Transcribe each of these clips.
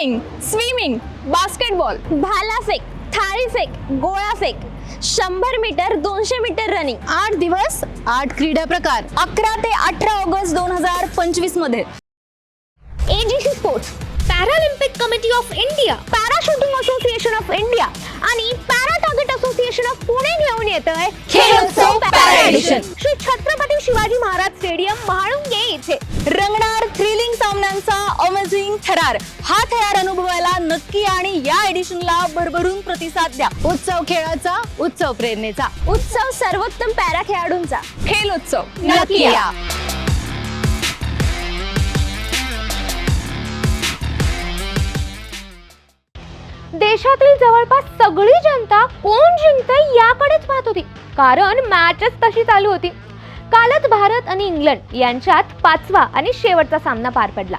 Boating swimming basketball भालाफेक थाळीफेक गोळाफेक शंभर मीटर दोनशे मीटर रनिंग आठ दिवस आठ क्रीडा प्रकार. अकरा ते अठरा ऑगस्ट दोन हजार पंचवीसमध्ये. AGC sports Paralympic committee of India para shooting association of India आणि para target association of Pune घेऊन येत आहे para edition. Shri Chhatrapati amazing थरार हा थरार अनुभवायला नक्की आणि या एडिशनला भरभरून प्रतिसाद द्या. उत्सव खेळाचा उत्सव प्रेरणेचा. उत्सव सर्वोत्तम पॅरा खेळाडूंचा. खेल उत्सव. नक्की या. देशातील जवळपास सगळी जनता कोण जिंकतंय याकडेच पाहत होती. कारण मॅचच तशी चालू होती. कालच भारत आणि इंग्लंड यांच्यात पाचवा आणि शेवटचा सामना पार पडला.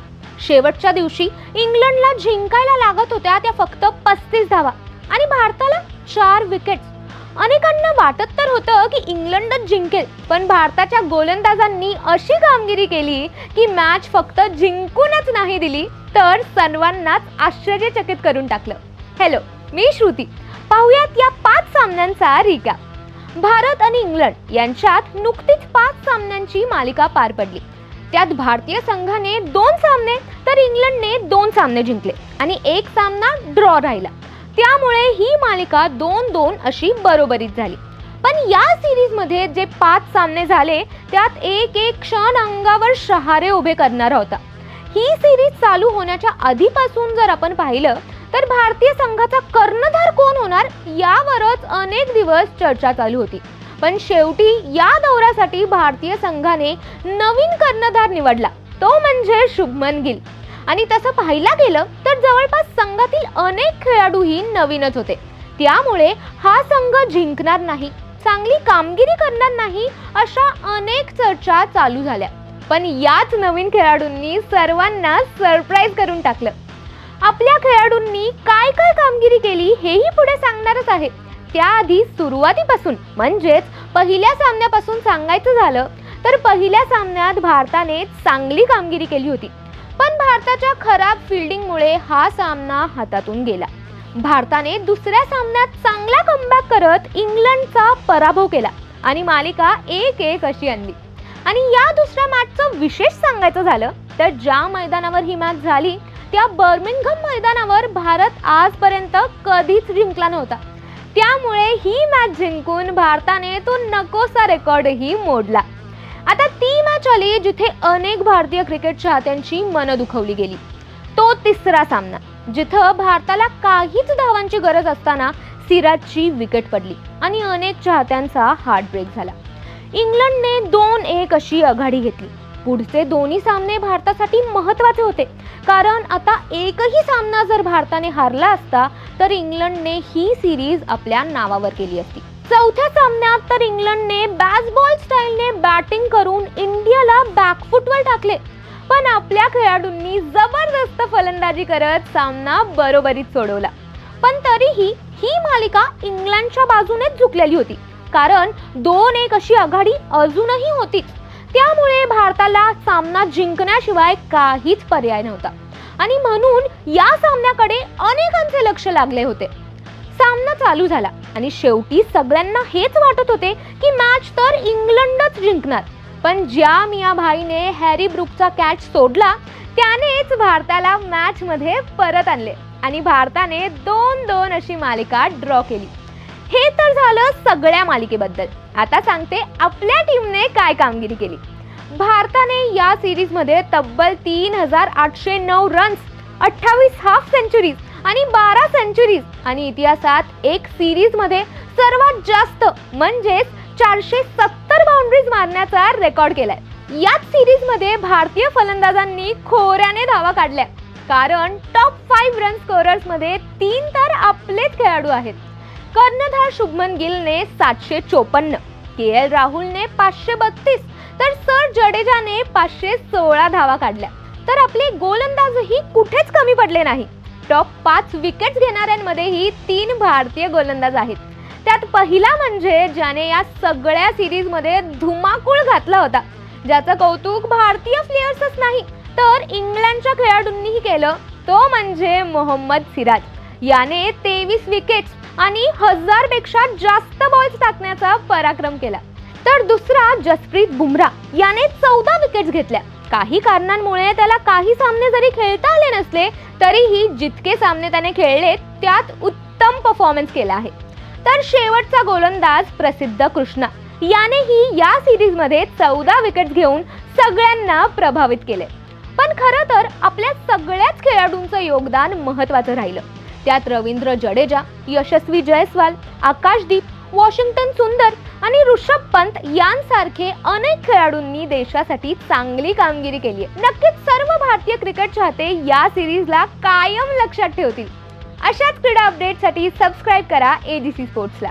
शेवटच्या दिवशी इंग्लंडला जिंकायला लागत होत्या त्या फक्त पस्तीस धावा. आणि भारताला चार विकेट्स अनेकांना वाटत तर होतं की इंग्लंडच जिंकेल पण भारताच्या गोलंदाजांनी अशी कामगिरी केली की मॅच फक्त जिंकूनच नाही दिली तर सर्वांनाच आश्चर्यचकित करून टाकलं. हॅलो मी श्रुती. पाहुयात या पाच सामन्यांचा रिकॅप भारत आणि इंग्लंड यांच्यात नुकतीच पाच सामन्यांची मालिका पार पडली. त्यात भारतीय संघाने दोन सामने तर इंग्लंडने दोन सामने जिंकले आणि एक सामना ड्रॉ राहिला. त्यामुळे ही मालिका दोन दोन अशी बरोबरीत झाली. पण या सिरीजमध्ये जे पाच सामने झाले त्यात एक एक क्षण अंगावर शहारे उभे करणारा होता. ही सिरीज चालू होण्याच्या आधीपासून जर आपण पाहिलं तर भारतीय संघाचा कर्णधार कोण होणार यावरच अनेक दिवस चर्चा चालू होती. पण शेवटी या दौऱ्यासाठी भारतीय संघाने नवीन कर्णधार निवडला. तो म्हणजे शुभमन गिल. आणि तसं पाहायला गेलं तर जवळपास संघातील अनेक खेळाडूही नवीनच होते. त्यामुळे हा संघ जिंकणार नाही चांगली कामगिरी करणार नाही अशा अनेक चर्चा चालू झाल्या. पण याच नवीन खेळाडूंनी सर्वांना सरप्राईज करून टाकलं. आपल्या खेळाडूंनी काय काय कामगिरी केली हेही पुढे सांगणारच आहे. त्याआधी सुरुवातीपासून म्हणजेच पहिल्या सामन्यापासून सांगायचं झालं तर पहिल्या सामन्यात भारताने चांगली कामगिरी केली होती. पण भारताच्या खराब फिल्डिंगमुळे हा सामना हातातून गेला. भारताने दुसऱ्या सामन्यात चांगला कमबॅक करत इंग्लंडचा पराभव केला आणि मालिका एक एक अशी आणली. आणि या दुसऱ्या मॅचचं विशेष सांगायचं झालं तर ज्या मैदानावर ही मॅच झाली त्या बर्मिंगहम मैदानावर भारत आजपर्यंत कधीच जिंकला नव्हता. त्यामुळे ही मॅच जिंकून भारताने तो नकोसा रेकॉर्डही मोडला. आता ती मॅच आली जिथे अनेक भारतीय क्रिकेट चाहत्यांची मनं दुखवली गेली. तो तिसरा सामना जिथं भारताला काहीच धावांची गरज असताना सिराजची विकेट पडली आणि अनेक चाहत्यांचा हार्ट ब्रेक झाला. इंग्लंडने दोन एक अशी आघाडी घेतली. पुढचे दोन्ही सामने भारतासाठी महत्त्वाचे होते. कारण आता एकही सामना जर भारताने हारला असता तर इंग्लंडने ही सिरीज आपल्या नावावर केली असती. चौथ्या सामन्यात तर इंग्लंडने बॅसबॉल स्टाईलने बॅटिंग करून इंडियाला बॅकफुटवर टाकले. पण आपल्या खेळाडूंनी जबरदस्त फलंदाजी करत सामना बरोबरीत सोडवला. पण तरीही ही मालिका इंग्लंडच्या बाजूनेच झुकलेली होती. कारण दोन एक अशी आघाडी अजूनही होतीच. त्यामुळे भारताला सामना जिंकण्याशिवाय काहीच पर्याय नव्हता. आणि म्हणून या सामन्याकडे अनेकांचे लक्ष लागले होते. सामना चालू झाला आणि शेवटी सगळ्यांना हेच वाटत होते की मॅच तर इंग्लंडच जिंकणार. पण ज्या मिया भाईने हॅरी ब्रुकचा कॅच सोडला त्यानेच भारताला मॅचमध्ये परत आणले आणि भारताने दोन दोन अशी मालिका ड्रॉ केली. हे तर झालं सगळ्या मालिकेबद्दल. आता सांगते आपल्या टीमने काय कामगिरी केली. भारताने या सिरीजमध्ये तब्बल तीन हजार आठशे नऊ रन्स अठ्ठावीस हाफ सेंचुरीज आणि बारा सेंचुरीज आणि इतिहासात एक सिरीजमध्ये सर्वात जास्त म्हणजेच चारशे सत्तर बाउंड्रीज मारण्याचा रेकॉर्ड केलाय. याच सिरीजमध्ये भारतीय फलंदाजांनी खोऱ्याने धावा काढल्या. कारण टॉप फाईव्ह रन स्कोरर्समध्ये तीन तर आपलेच खेळाडू आहेत. कर्णधार शुभमन गिलने सातशे चोपन्न के एल राहुलने पाचशे बत्तीस तर सर जडेजाने पाचशे सोळा धावा काढल्या. तर आपले गोलंदाजही कुठेच कमी पडले नाही. टॉप पाच विकेट्स घेणाऱ्यांमध्येही तीन भारतीय गोलंदाज आहेत. त्यात पहिला म्हणजे ज्याने या सगळ्या सिरीजमध्ये धुमाकूळ घातला होता. ज्याचं कौतुक भारतीय प्लेयर्सच नाही तर इंग्लंडच्या खेळाडूंनीही केलं. तो म्हणजे मोहम्मद सिराज. याने तेवीस विकेट्स आणि हजारपेक्षा जास्त बॉल्स टाकण्याचा पराक्रम केला. तर दुसरा जसप्रीत बुमराह याने चौदा विकेट्स घेतल्या. काही कारणांमुळे त्याला काही सामने जरी खेळता आले नसले तरीही जितके सामने त्याने खेळले त्यात उत्तम परफॉर्मन्स केला आहे. तर शेवटचा गोलंदाज प्रसिद्ध कृष्णा यानेही या सिरीजमध्ये चौदा विकेट्स घेऊन सगळ्यांना प्रभावित केले. पण खरं तर आपल्या सगळ्याच खेळाडूंचं योगदान महत्त्वाचं राहिलं. त्यात रवींद्र जडेजा यशस्वी जयस्वाल आकाशदीप वॉशिंग्टन सुंदर आणि ऋषभ पंत यांसारखे अनेक खेळाडूंनी देशासाठी चांगली कामगिरी केली आहे. नक्कीच सर्व भारतीय क्रिकेट चाहते या सिरीजला कायम लक्षात ठेवतील. अशाच क्रीडा अपडेटसाठी सबस्क्राईब करा एजीसी स्पोर्ट्सला